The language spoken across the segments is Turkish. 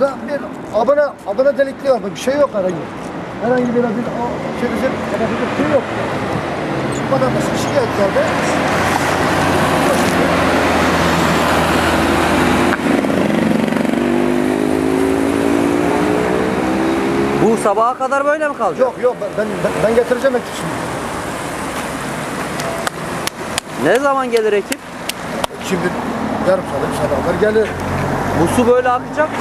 Da bir abone, abone delikli var. Bir şey yok herhangi. Herhangi bir bir o çevirecek herhangi bir şey yok. Vatandaşın şikayetlerde Bu sabaha kadar böyle mi kalacak? yok yok ben ben, ben getireceğim ekip şimdi. Ne zaman gelir ekip? Şimdi yarım saat, bir saat gelir. Bu su böyle akacak mı?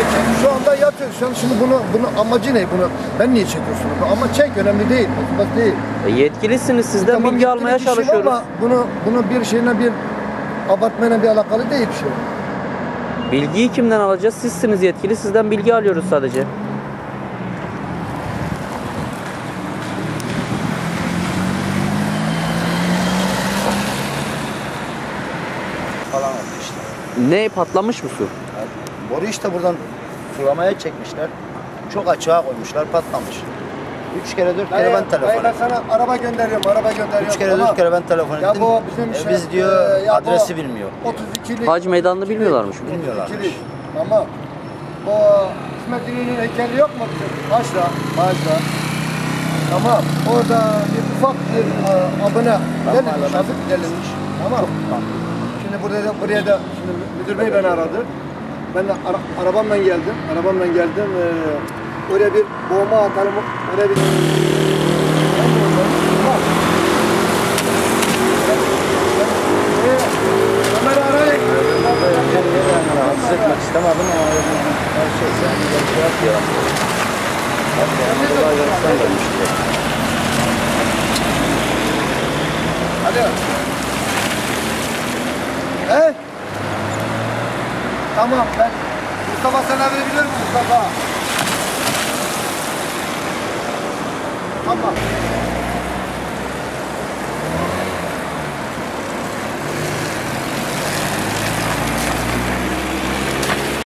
Ekip şu anda yatıyor. Sen şimdi bunu, bunu amacı ne? Bunu ben niye çekiyorsun? Ama çek önemli değil. Bak değil. E, yetkilisiniz sizden Tamam, bilgi almaya çalışıyoruz. Ama bunu, bunu bir şeyine bir abartmayla bir alakalı değil bir şey. Bilgiyi kimden alacağız? Sizsiniz yetkili. Sizden bilgi alıyoruz sadece. falan oldu işte. Ne patlamış mı su? Boru işte buradan sulamaya çekmişler. Çok açığa koymuşlar patlamış. Üç kere dört kere ben telefon ben ettim. sana araba gönderiyorum, araba gönderiyorum. Üç kere Ama dört kere ben telefon Ya ettim. bu bizim E, şey, biz diyor e, ya bu adresi bilmiyor. 32'lik. Hac meydanını bilmiyorlarmış. Bilmiyorlarmış. 32'lik. Tamam. O İsmet İnönü'nün heykeli yok mu bizim? Haçla, Haçla. Tamam. Orada bir ufak bir e, abone gelinmiş, hala- hafif gelinmiş. Tamam. Şimdi burada da, buraya da şimdi müdür bey beni aradı. Ben de ara, arabamla geldim. Arabamla geldim. Ee, oraya bir bomba atalım. Oraya bir... Rahatsız. Tamam ben Mustafa sen arayabilir misin Mustafa? Tamam.